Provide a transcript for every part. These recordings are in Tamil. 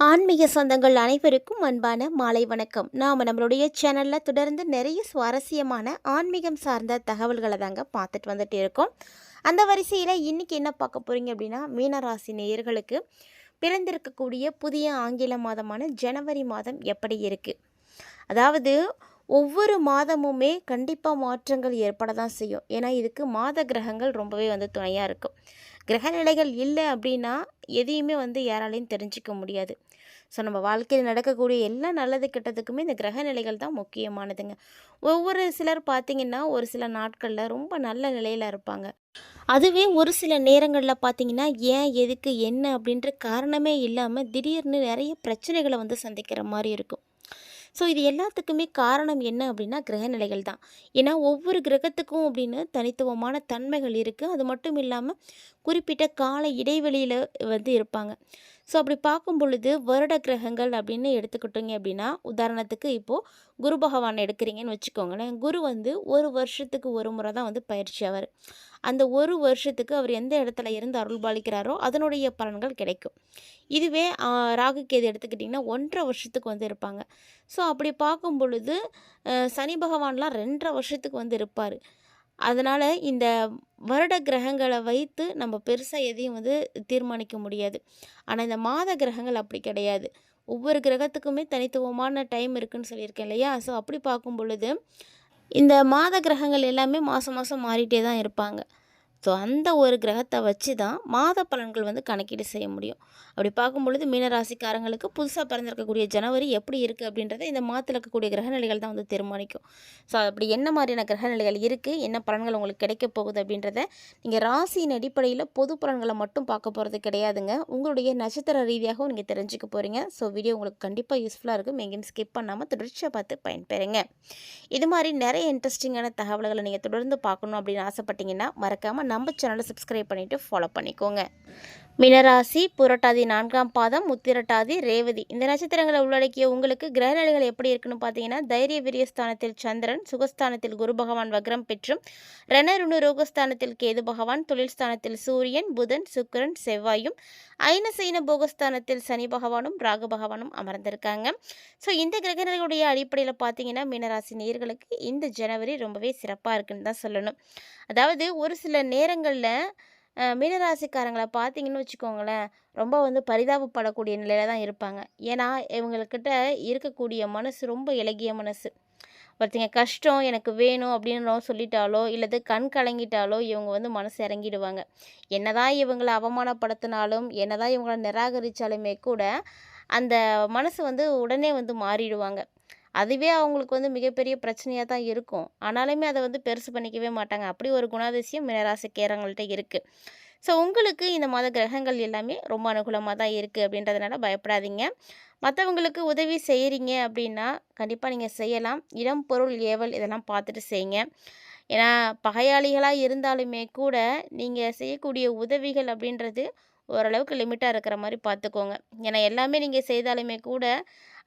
ஆன்மீக சொந்தங்கள் அனைவருக்கும் அன்பான மாலை வணக்கம். நாம் நம்மளுடைய சேனலில் தொடர்ந்து நிறைய சுவாரஸ்யமான ஆன்மீகம் சார்ந்த தகவல்களை தாங்க பார்த்துட்டு வந்துட்டு இருக்கோம். அந்த வரிசையில் இன்றைக்கி என்ன பார்க்க போகிறீங்க அப்படின்னா மீனராசி நேயர்களுக்கு பிறந்திருக்கக்கூடிய புதிய ஆங்கில மாதமான ஜனவரி மாதம் எப்படி இருக்குது அதாவது ஒவ்வொரு மாதமுமே கண்டிப்பாக மாற்றங்கள் ஏற்பட தான் செய்யும். ஏன்னா இதுக்கு மாத கிரகங்கள் ரொம்பவே வந்து துணையாக இருக்கும். கிரக நிலைகள் இல்லை அப்படின்னா எதையுமே வந்து யாராலையும் தெரிஞ்சிக்க முடியாது. ஸோ நம்ம வாழ்க்கையில் நடக்கக்கூடிய எல்லா நல்லது கெட்டதுக்குமே இந்த கிரக நிலைகள் தான் முக்கியமானதுங்க. ஒவ்வொரு சிலர் பார்த்திங்கன்னா ஒரு சில நாட்களில் ரொம்ப நல்ல நிலையில் இருப்பாங்க. அதுவே ஒரு சில நேரங்களில் பார்த்தீங்கன்னா ஏன் எதுக்கு என்ன அப்படின்ற காரணமே இல்லாமல் திடீர்னு நிறைய பிரச்சனைகளை வந்து சந்திக்கிற மாதிரி இருக்கும். ஸோ இது எல்லாத்துக்குமே காரணம் என்ன அப்படின்னா கிரகநிலைகள் தான். ஏன்னா ஒவ்வொரு கிரகத்துக்கும் அப்படின்னு தனித்துவமான தன்மைகள் இருக்குது அது மட்டும் இல்லாமல் குறிப்பிட்ட கால இடைவெளியில் வந்து இருப்பாங்க. ஸோ அப்படி பார்க்கும் பொழுது வருட கிரகங்கள் அப்படின்னு எடுத்துக்கிட்டோங்க அப்படின்னா உதாரணத்துக்கு இப்போது குரு பகவான் எடுக்கிறீங்கன்னு வச்சுக்கோங்களேன். குரு வந்து ஒரு வருஷத்துக்கு ஒரு முறை தான் வந்து பயிற்சி ஆவார். அந்த ஒரு வருஷத்துக்கு அவர் எந்த இடத்துல இருந்து அருள் பாலிக்கிறாரோ அதனுடைய பலன்கள் கிடைக்கும். இதுவே ராகு கேது எடுத்துக்கிட்டிங்கன்னா ஒன்றரை வருஷத்துக்கு வந்து இருப்பாங்க. ஸோ அப்படி பார்க்கும் பொழுது சனி பகவான்லாம் ரெண்டரை வருஷத்துக்கு வந்து இருப்பார். அதனால் இந்த வருட கிரகங்களை வைத்து நம்ம பெருசாக எதையும் வந்து தீர்மானிக்க முடியாது. ஆனால் இந்த மாத கிரகங்கள் அப்படி கிடையாது. ஒவ்வொரு கிரகத்துக்குமே தனித்துவமான டைம் இருக்குதுன்னு சொல்லியிருக்கேன் இல்லையா? ஸோ அப்படி பார்க்கும் பொழுது இந்த மாத கிரகங்கள் எல்லாமே மாதம் மாதம் மாறிட்டே தான் இருப்பாங்க. ஸோ அந்த ஒரு கிரகத்தை வச்சு தான் மாத பலன்கள் வந்து கணக்கீடு செய்ய முடியும். அப்படி பார்க்கும் பொழுது மீனராசிக்காரங்களுக்கு புதுசாக பிறந்திருக்கக்கூடிய ஜனவரி எப்படி இருக்குது அப்படின்றத இந்த மாதத்தில் இருக்கக்கூடிய கிரகநிலைகள் தான் வந்து தீர்மானிக்கும். ஸோ அப்படி என்ன மாதிரியான கிரகநிலைகள் இருக்குது என்ன பலன்கள் உங்களுக்கு கிடைக்க போகுது அப்படின்றத நீங்கள் ராசியின் அடிப்படையில் பொது பலன்களை மட்டும் பார்க்க போகிறது கிடையாதுங்க. உங்களுடைய நட்சத்திர ரீதியாகவும் நீங்கள் தெரிஞ்சுக்க போகிறீங்க ஸோ வீடியோ உங்களுக்கு கண்டிப்பாக யூஸ்ஃபுல்லாக இருக்கும். எங்கேயும் ஸ்கிப் பண்ணாமல் தொடர்ச்சியாக பார்த்து பயன்பெறுங்க. இது மாதிரி நிறைய இன்ட்ரெஸ்டிங்கான தகவல்களை நீங்கள் தொடர்ந்து பார்க்கணும் அப்படின்னு ஆசைப்பட்டீங்கன்னா மறக்காமல் நம்ம சேனலை சப்ஸ்கிரைப் பண்ணிவிட்டு ஃபாலோ பண்ணிக்கோங்க. மினராசி புரட்டாதி நான்காம் பாதம் முத்திரட்டாதி ரேவதி. இந்த நட்சத்திரங்களை உள்ளடக்கிய உங்களுக்கு கிரகநிலைகள் எப்படி இருக்குன்னு பார்த்தீங்கன்னா தைரிய விரியஸ்தானத்தில் சந்திரன் சுகஸ்தானத்தில் குரு பகவான் வக்ரம் பெற்றும் ரணருணு ரோகஸ்தானத்தில் கேது பகவான் தொழில் ஸ்தானத்தில் சூரியன் புதன் சுக்கரன் செவ்வாயும் ஐனசைன போகஸ்தானத்தில் சனி பகவானும் ராகு பகவானும் அமர்ந்திருக்காங்க. ஸோ இந்த கிரகநிலைகளுடைய அடிப்படையில் பார்த்தீங்கன்னா மீனராசி நேர்களுக்கு இந்த ஜனவரி ரொம்பவே சிறப்பாக இருக்குன்னு தான் சொல்லணும். அதாவது ஒரு சில நேரங்களில் மீனராசிக்காரங்களை பார்த்தீங்கன்னு வச்சுக்கோங்களேன் ரொம்ப வந்து பரிதாபப்படக்கூடிய நிலையில தான் இருப்பாங்க. ஏன்னா இவங்கக்கிட்ட இருக்கக்கூடிய மனசு ரொம்ப இலகிய மனசு. ஒருத்தங்க கஷ்டம் எனக்கு வேணும் அப்படின்னு சொல்லிட்டாலோ இல்லது கண் கலங்கிட்டாலோ இவங்க வந்து மனசு இறங்கிடுவாங்க. என்னதான் இவங்களை அவமானப்படுத்தினாலும் என்னதான் இவங்களை நிராகரித்தாலுமே கூட அந்த மனசு வந்து உடனே வந்து மாறிடுவாங்க. அதுவே அவங்களுக்கு வந்து மிகப்பெரிய பிரச்சனையாக தான் இருக்கும். ஆனாலுமே அதை வந்து பெருசு பண்ணிக்கவே மாட்டாங்க. அப்படி ஒரு குணாதிசயம் மினராசிக்காரங்கள்ட்ட இருக்குது ஸோ உங்களுக்கு இந்த மாத கிரகங்கள் எல்லாமே ரொம்ப அனுகூலமாக தான் இருக்குது அப்படின்றதுனால பயப்படாதீங்க. மற்றவங்களுக்கு உதவி செய்கிறீங்க அப்படின்னா கண்டிப்பாக நீங்கள் செய்யலாம். இடம் பொருள் ஏவல் இதெல்லாம் பார்த்துட்டு செய்யுங்க. ஏன்னா பகையாளிகளாக இருந்தாலுமே கூட நீங்கள் செய்யக்கூடிய உதவிகள் அப்படின்றது ஓரளவுக்கு லிமிட்டாக இருக்கிற மாதிரி பார்த்துக்கோங்க ஏன்னா எல்லாமே நீங்கள் செய்தாலுமே கூட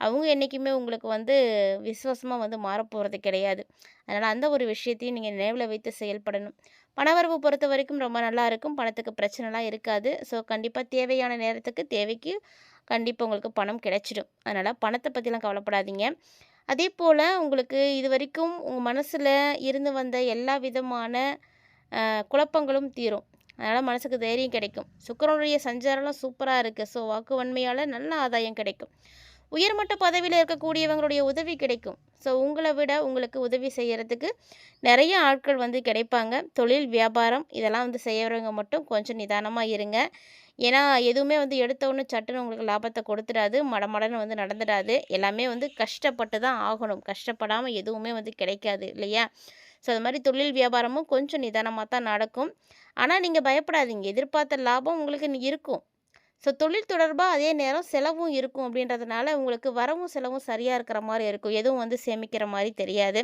அவங்க என்றைக்குமே உங்களுக்கு வந்து விசுவாசமாக வந்து மாறப்போகிறது கிடையாது. அதனால் அந்த ஒரு விஷயத்தையும் நீங்கள் நினைவில் வைத்து செயல்படணும். பணவரவு பொறுத்த வரைக்கும் ரொம்ப நல்லா இருக்கும். பணத்துக்கு பிரச்சனைலாம் இருக்காது. ஸோ கண்டிப்பாக தேவையான நேரத்துக்கு தேவைக்கு கண்டிப்பாக உங்களுக்கு பணம் கிடைச்சிடும். அதனால் பணத்தை பற்றிலாம் கவலைப்படாதீங்க. அதே போல் உங்களுக்கு இது வரைக்கும் உங்கள் மனசில் இருந்து வந்த எல்லா விதமான குழப்பங்களும் தீரும். அதனால் மனசுக்கு தைரியம் கிடைக்கும். சுக்கரனுடைய சஞ்சாரம்லாம் சூப்பராக இருக்குது ஸோ வாக்கு வன்மையால் நல்ல ஆதாயம் கிடைக்கும். உயர்மட்ட பதவியில் இருக்கக்கூடியவங்களுடைய உதவி கிடைக்கும். ஸோ உங்களை விட உங்களுக்கு உதவி செய்கிறதுக்கு நிறைய ஆட்கள் வந்து கிடைப்பாங்க. தொழில் வியாபாரம் இதெல்லாம் வந்து செய்கிறவங்க மட்டும் கொஞ்சம் நிதானமாக இருங்க. ஏன்னா எதுவுமே வந்து எடுத்தவொன்னு சட்டுன்னு உங்களுக்கு லாபத்தை கொடுத்துடாது. மடமடன்னு வந்து நடந்துடாது. எல்லாமே வந்து கஷ்டப்பட்டு தான் ஆகணும். கஷ்டப்படாமல் எதுவுமே வந்து கிடைக்காது இல்லையா? ஸோ அது மாதிரி தொழில் வியாபாரமும் கொஞ்சம் நிதானமாக தான் நடக்கும். ஆனால் நீங்கள் பயப்படாதீங்க. எதிர்பார்த்த லாபம் உங்களுக்கு இருக்கும். ஸோ தொழில் தொடர்பாக அதே நேரம் செலவும் இருக்கும் அப்படின்றதுனால உங்களுக்கு வரவும் செலவும் சரியாக இருக்கிற மாதிரி இருக்கும். எதுவும் வந்து சேமிக்கிற மாதிரி தெரியாது.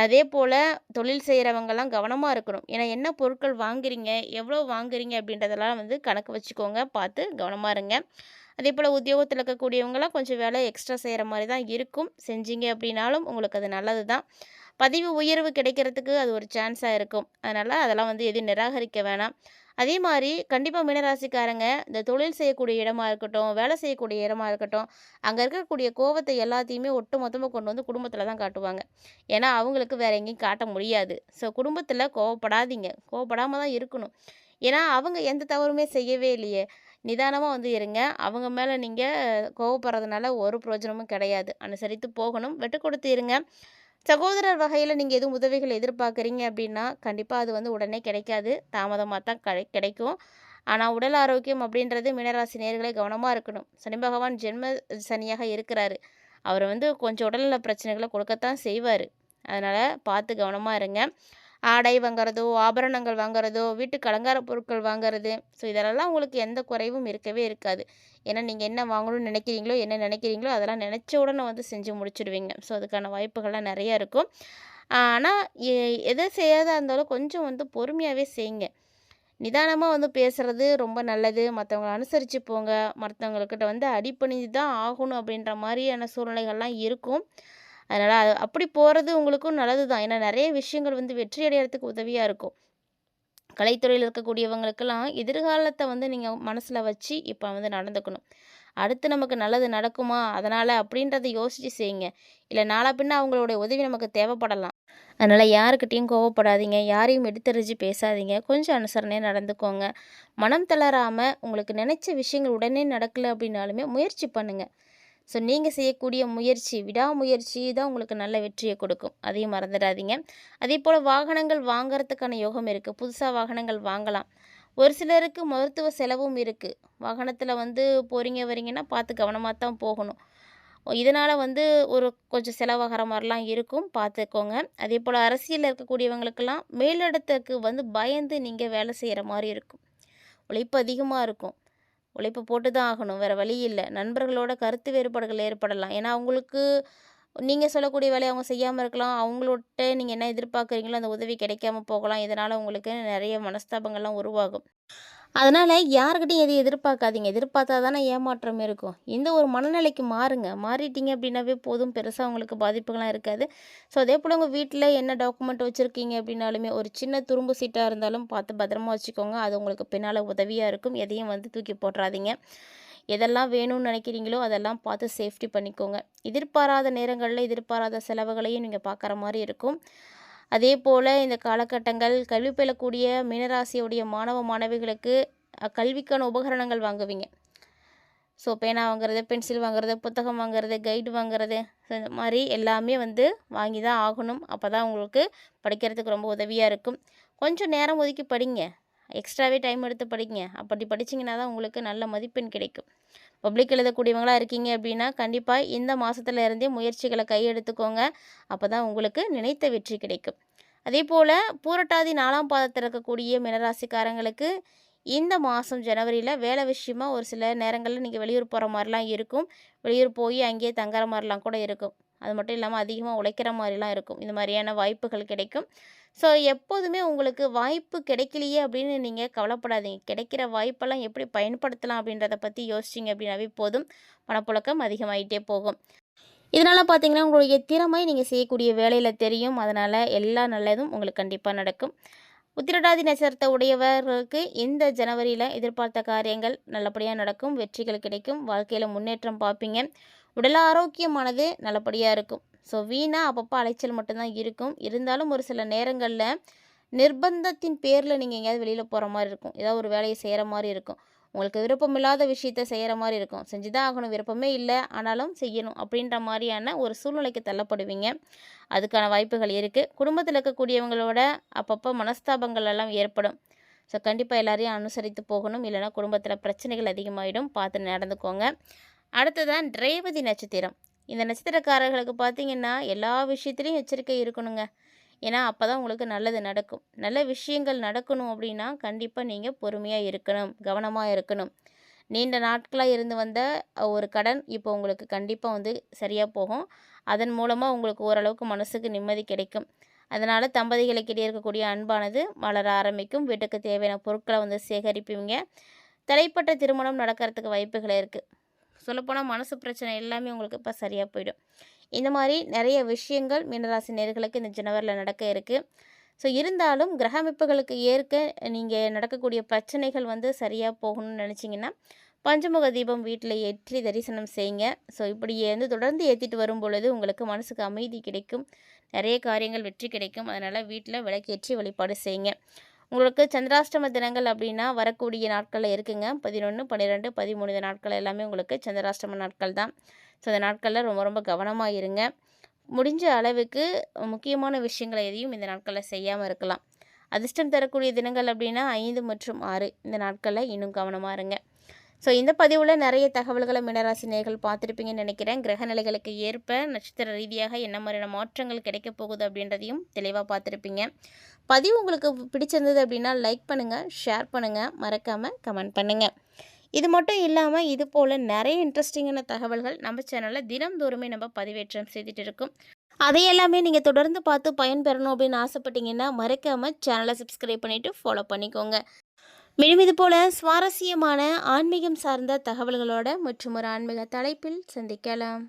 அதே போல் தொழில் செய்கிறவங்கெல்லாம் கவனமாக இருக்கணும். ஏன்னா என்ன பொருட்கள் வாங்குறீங்க எவ்வளோ வாங்குறீங்க அப்படின்றதெல்லாம் வந்து கணக்கு வச்சுக்கோங்க. பார்த்து கவனமாக இருங்க. அதே போல் உத்தியோகத்தில் இருக்கக்கூடியவங்களாம் கொஞ்சம் வேலை எக்ஸ்ட்ரா செய்கிற மாதிரி தான் இருக்கும். செஞ்சீங்க அப்படின்னாலும் உங்களுக்கு அது நல்லது தான் பதிவு உயர்வு கிடைக்கிறதுக்கு அது ஒரு சான்ஸாக இருக்கும் அதனால் அதெல்லாம் வந்து எதுவும் நிராகரிக்க வேணாம் அதே மாதிரி கண்டிப்பாக மீனராசிக்காரங்க இந்த தொழில் செய்யக்கூடிய இடமா இருக்கட்டும், வேலை செய்யக்கூடிய இடமா இருக்கட்டும், அங்கே இருக்கக்கூடிய கோவத்தை எல்லாத்தையுமே ஒட்டு மொத்தமாக கொண்டு வந்து குடும்பத்தில் தான் காட்டுவாங்க. ஏன்னா, அவங்களுக்கு வேற எங்கேயும் காட்ட முடியாது. ஸோ குடும்பத்தில் கோவப்படாதீங்க. கோவப்படாமல் தான் இருக்கணும். ஏன்னா, அவங்க எந்த தவறுமே செய்யவே இல்லையே! நிதானமாக வந்து இருங்க. அவங்க மேலே நீங்கள் கோவப்படுறதுனால ஒரு பிரயோஜனமும் கிடையாது. அனுசரித்து போகணும். விட்டு கொடுத்து இருங்க. சகோதரர் வகையில் நீங்கள் எதுவும் உதவிகள் எதிர்பார்க்குறீங்க அப்படின்னா, கண்டிப்பாக அது வந்து உடனே கிடைக்காது. தாமதமாக தான் கிடை கிடைக்கும். ஆனால் உடல் ஆரோக்கியம் அப்படின்றது மீனராசி நேர்களை கவனமாக இருக்கணும். சனி பகவான் ஜென்ம சனியாக இருக்கிறாரு. அவர் வந்து கொஞ்சம் உடல்நல பிரச்சனைகளை கொடுக்கத்தான் செய்வார் அதனால் பார்த்து கவனமாக இருங்க. ஆடை வாங்குறதோ, ஆபரணங்கள் வாங்குறதோ, வீட்டுக்கு அலங்கார பொருட்கள் வாங்குறது, ஸோ இதெல்லாம் உங்களுக்கு எந்த குறைவும் இருக்கவே இருக்காது. ஏன்னா, நீங்கள் என்ன வாங்கணும்னு நினைக்கிறீங்களோ, என்ன நினைக்கிறீங்களோ அதெல்லாம் நினச்ச உடனே வந்து செஞ்சு முடிச்சுடுவீங்க. ஸோ அதுக்கான வாய்ப்புகள்லாம் நிறையா இருக்கும். ஆனால் எ செய்யாதா இருந்தாலும் கொஞ்சம் வந்து பொறுமையாகவே செய்யுங்க. நிதானமாக வந்து பேசுகிறது ரொம்ப நல்லது. மற்றவங்களை அனுசரித்து போங்க. மற்றவங்கக்கிட்ட வந்து அடிப்பணிஞ்சு தான் ஆகணும் அப்படின்ற மாதிரியான சூழ்நிலைகள்லாம் இருக்கும். அதனால் அது அப்படி போகிறது உங்களுக்கும் நல்லது தான். ஏன்னா, நிறைய விஷயங்கள் வந்து வெற்றி அடையிறதுக்கு உதவியாக இருக்கும். கலைத்துறையில் இருக்கக்கூடியவங்களுக்கெல்லாம் எதிர்காலத்தை வந்து நீங்கள் மனசில் வச்சு இப்போ வந்து நடந்துக்கணும். அடுத்து நமக்கு நல்லது நடக்குமா? அதனால் அப்படின்றத யோசித்து செய்யுங்க. இல்லை நாளா பின்ன அவங்களுடைய உதவி நமக்கு தேவைப்படலாம். அதனால் யாருக்கிட்டேயும் கோவப்படாதீங்க. யாரையும் எடுத்தறிஞ்சு பேசாதீங்க. கொஞ்சம் அனுசரணையாக நடந்துக்கோங்க. மனம் தளராமல் உங்களுக்கு நினச்ச விஷயங்கள் உடனே நடக்கல அப்படின்னாலுமே முயற்சி பண்ணுங்கள் ஸோ நீங்கள் செய்யக்கூடிய முயற்சி, விடாமுயற்சி தான் உங்களுக்கு நல்ல வெற்றியை கொடுக்கும். அதையும் மறந்துடாதீங்க. அதே போல் வாகனங்கள் வாங்கிறதுக்கான யோகம் இருக்குது புதுசாக வாகனங்கள் வாங்கலாம். ஒரு சிலருக்கு மருத்துவ செலவும் இருக்குது வாகனத்தில் வந்து போகிறீங்க வரீங்கன்னா பார்த்து கவனமாக தான் போகணும். இதனால் வந்து ஒரு கொஞ்சம் செலவாகிற மாதிரிலாம் இருக்கும். பார்த்துக்கோங்க. அதே போல் அரசியலில் இருக்கக்கூடியவங்களுக்கெல்லாம் மேலிடத்துக்கு வந்து பயந்து நீங்கள் வேலை செய்கிற மாதிரி இருக்கும். உழைப்பு அதிகமாக இருக்கும். உழைப்பு போட்டு தான் ஆகணும். வேறு வழி இல்லை நண்பர்களோட கருத்து வேறுபாடுகள் ஏற்படலாம். ஏன்னா, அவங்களுக்கு நீங்கள் சொல்லக்கூடிய வேலையை அவங்க செய்யாமல் இருக்கலாம். அவங்கள்ட்ட நீங்கள் என்ன எதிர்பார்க்குறீங்களோ அந்த உதவி கிடைக்காம போகலாம். இதனால் உங்களுக்கு நிறைய மனஸ்தாபங்கள்லாம் உருவாகும். அதனால் யாருக்கிட்டையும் எதையும் எதிர்பார்க்காதீங்க. எதிர்பார்த்தா தானே ஏமாற்றம் இருக்கும். இந்த ஒரு மனநிலைக்கு மாறுங்க. மாறிட்டீங்க அப்படின்னாவே போதும். பெருசாக உங்களுக்கு பாதிப்புகள்லாம் இருக்காது. ஸோ அதே போல் உங்கள் வீட்டில் என்ன டாக்குமெண்ட் வச்சுருக்கீங்க அப்படின்னாலுமே, ஒரு சின்ன துரும்பு சீட்டாக இருந்தாலும் பார்த்து பத்திரமா வச்சுக்கோங்க. அது உங்களுக்கு பின்னால் உதவியாக இருக்கும். எதையும் வந்து தூக்கி போட்றாதீங்க. எதெல்லாம் வேணும்னு நினைக்கிறீங்களோ அதெல்லாம் பார்த்து சேஃப்டி பண்ணிக்கோங்க. எதிர்பாராத நேரங்களில் எதிர்பாராத செலவுகளையும் நீங்கள் பார்க்குற மாதிரி இருக்கும். அதே போல் இந்த காலகட்டங்கள் கல்வி பெறக்கூடிய மீனராசியுடைய மாணவ, மாணவிகளுக்கு கல்விக்கான உபகரணங்கள் வாங்குவீங்க. ஸோ பேனா வாங்குறது, பென்சில் வாங்குறது, புத்தகம் வாங்குறது, கைடு வாங்குறது, இந்த மாதிரி எல்லாமே வந்து வாங்கி தான் ஆகணும். அப்போ தான் உங்களுக்கு படிக்கிறதுக்கு ரொம்ப உதவியாக இருக்கும். கொஞ்சம் நேரம் ஒதுக்கி படிங்க. எக்ஸ்ட்ராவே டைம் எடுத்து படிங்க. அப்படி படிச்சிங்கன்னா தான் உங்களுக்கு நல்ல மதிப்பெண் கிடைக்கும். பப்ளிக் எழுதக்கூடியவங்களா இருக்கீங்க அப்படின்னா, கண்டிப்பாக இந்த மாதத்துல இருந்தே முயற்சிகளை கையெடுத்துக்கோங்க. அப்போ தான் உங்களுக்கு நினைத்த வெற்றி கிடைக்கும். அதே போல் பூரட்டாதி நாலாம் பாதத்தில் இருக்கக்கூடிய மினராசிக்காரங்களுக்கு இந்த மாதம் ஜனவரியில் வேலை விஷயமா ஒரு சில நேரங்களில் நீங்கள் வெளியூர் போகிற மாதிரிலாம் இருக்கும். வெளியூர் போய் அங்கேயே தங்குற மாதிரிலாம் கூட இருக்கும். அது மட்டும் இல்லாமல் அதிகமாக உழைக்கிற மாதிரிலாம் இருக்கும். இந்த மாதிரியான வாய்ப்புகள் கிடைக்கும். ஸோ எப்போதுமே உங்களுக்கு வாய்ப்பு கிடைக்கலையே அப்படின்னு நீங்கள் கவலைப்படாதீங்க. கிடைக்கிற வாய்ப்பெல்லாம் எப்படி பயன்படுத்தலாம் அப்படின்றத பற்றி யோசிச்சீங்க அப்படின்னாவே போதும். பணப்புழக்கம் அதிகமாகிட்டே போகும். இதனால் பார்த்தீங்கன்னா, உங்களுடைய திறமை நீங்கள் செய்யக்கூடிய வேலையில் தெரியும். அதனால் எல்லா நல்லதும் உங்களுக்கு கண்டிப்பாக நடக்கும். உத்திரட்டாதி நட்சத்திரத்த உடையவர்களுக்கு இந்த ஜனவரியில் எதிர்பார்த்த காரியங்கள் நல்லபடியாக நடக்கும். வெற்றிகள் கிடைக்கும். வாழ்க்கையில் முன்னேற்றம் பார்ப்பீங்க. உடல் ஆரோக்கியமானது நல்லபடியாக இருக்கும். ஸோ வீணாக அப்பப்போ அலைச்சல் மட்டும்தான் இருக்கும். இருந்தாலும் ஒரு சில நேரங்களில் நிர்பந்தத்தின் பேரில் நீங்கள் எங்கேயாவது வெளியில் போகிற மாதிரி இருக்கும். ஏதாவது ஒரு வேலையை செய்கிற மாதிரி இருக்கும். உங்களுக்கு விருப்பமில்லாத விஷயத்த செய்கிற மாதிரி இருக்கும். செஞ்சு தான் ஆகணும். விருப்பமே இல்லை ஆனாலும் செய்யணும். அப்படின்ற மாதிரியான ஒரு சூழ்நிலைக்கு தள்ளப்படுவீங்க. அதுக்கான வாய்ப்புகள் இருக்குது குடும்பத்தில் இருக்கக்கூடியவங்களோட அப்பப்போ மனஸ்தாபங்கள் எல்லாம் ஏற்படும். ஸோ கண்டிப்பாக எல்லாரையும் அனுசரித்து போகணும். இல்லைனா குடும்பத்தில் பிரச்சனைகள் அதிகமாகிடும் பார்த்து நடந்துக்கோங்க. அடுத்ததான் ரேவதி நட்சத்திரம். இந்த நட்சத்திரக்காரர்களுக்கு பார்த்தீங்கன்னா, எல்லா விஷயத்துலேயும் எச்சரிக்கை இருக்கணுங்க. ஏன்னா, அப்போ தான் உங்களுக்கு நல்லது நடக்கும். நல்ல விஷயங்கள் நடக்கணும் அப்படின்னா, கண்டிப்பாக நீங்கள் பொறுமையாக இருக்கணும். கவனமாக இருக்கணும். நீண்ட நாட்களாக இருந்து வந்த ஒரு கடன் இப்போ உங்களுக்கு கண்டிப்பாக வந்து சரியாக போகும். அதன் மூலமாக உங்களுக்கு ஓரளவுக்கு மனசுக்கு நிம்மதி கிடைக்கும். அதனால தம்பதிகளுக்கிடையே இருக்கக்கூடிய அன்பானது மலர ஆரம்பிக்கும். வீட்டுக்கு தேவையான பொருட்களை வந்து சேகரிப்பீங்க. தலைப்பட்ட திருமணம் நடக்கிறதுக்கு வாய்ப்புகள் இருக்குது சொல்லப்போனால் மனசு பிரச்சனை எல்லாமே உங்களுக்கு இப்போ சரியாக போயிடும். இந்த மாதிரி நிறைய விஷயங்கள் மீனராசி நேர்களுக்கு இந்த ஜனவரியில் நடக்க இருக்குது ஸோ இருந்தாலும் கிரக அமைப்புகளுக்கு ஏற்க நீங்கள் நடக்கக்கூடிய பிரச்சனைகள் வந்து சரியாக போகணும்னு நினச்சிங்கன்னா பஞ்சமுக தீபம் வீட்டில் ஏற்றி தரிசனம் செய்யுங்க. ஸோ இப்படி வந்து தொடர்ந்து ஏற்றிட்டு வரும் பொழுது உங்களுக்கு மனசுக்கு அமைதி கிடைக்கும். நிறைய காரியங்கள் வெற்றி கிடைக்கும். அதனால் வீட்டில் விளக்கேற்றி வழிபாடு செய்யுங்க. உங்களுக்கு சந்திராஷ்டம தினங்கள் அப்படின்னா வரக்கூடிய நாட்களில் இருக்குங்க. பதினொன்று பன்னிரெண்டு பதிமூணு இந்த நாட்கள் எல்லாமே உங்களுக்கு சந்திராஷ்டம நாட்கள் தான். ஸோ இந்த நாட்களில் ரொம்ப ரொம்ப கவனமாக இருங்க. முடிஞ்ச அளவுக்கு முக்கியமான விஷயங்களை எதையும் இந்த நாட்களில் செய்யாமல் இருக்கலாம். அதிர்ஷ்டம் தரக்கூடிய தினங்கள் அப்படின்னா ஐந்து மற்றும் ஆறு இந்த நாட்களில் இன்னும் கவனமாக இருங்க. ஸோ இந்த பதிவில் நிறைய தகவல்களை மினராசி நேர்கள் பார்த்துருப்பீங்கன்னு நினைக்கிறேன். கிரகநிலைகளுக்கு ஏற்ப நட்சத்திர ரீதியாக என்ன மாதிரியான மாற்றங்கள் கிடைக்க போகுது அப்படின்றதையும் தெளிவாக பார்த்துருப்பீங்க. பதிவு உங்களுக்கு பிடிச்சிருந்தது அப்படின்னா லைக் பண்ணுங்கள் ஷேர் பண்ணுங்கள் மறக்காமல் கமெண்ட் பண்ணுங்கள் இது மட்டும் இல்லாமல் இது போல் நிறைய இன்ட்ரெஸ்டிங்கான தகவல்கள் நம்ம சேனலில் தினம்தோறுமே நம்ம பதிவேற்றம் செய்துட்டு இருக்கோம். அதையெல்லாமே நீங்கள் தொடர்ந்து பார்த்து பயன்பெறணும் அப்படின்னு ஆசைப்பட்டீங்கன்னா மறக்காமல் சேனலை சப்ஸ்கிரைப் பண்ணிவிட்டு ஃபாலோ பண்ணிக்கோங்க. மேலும் இது போல சுவாரஸ்யமான ஆன்மீகம் சார்ந்த தகவல்களோட மற்றும் ஒரு ஆன்மீக தலைப்பில் சந்திக்கலாம்.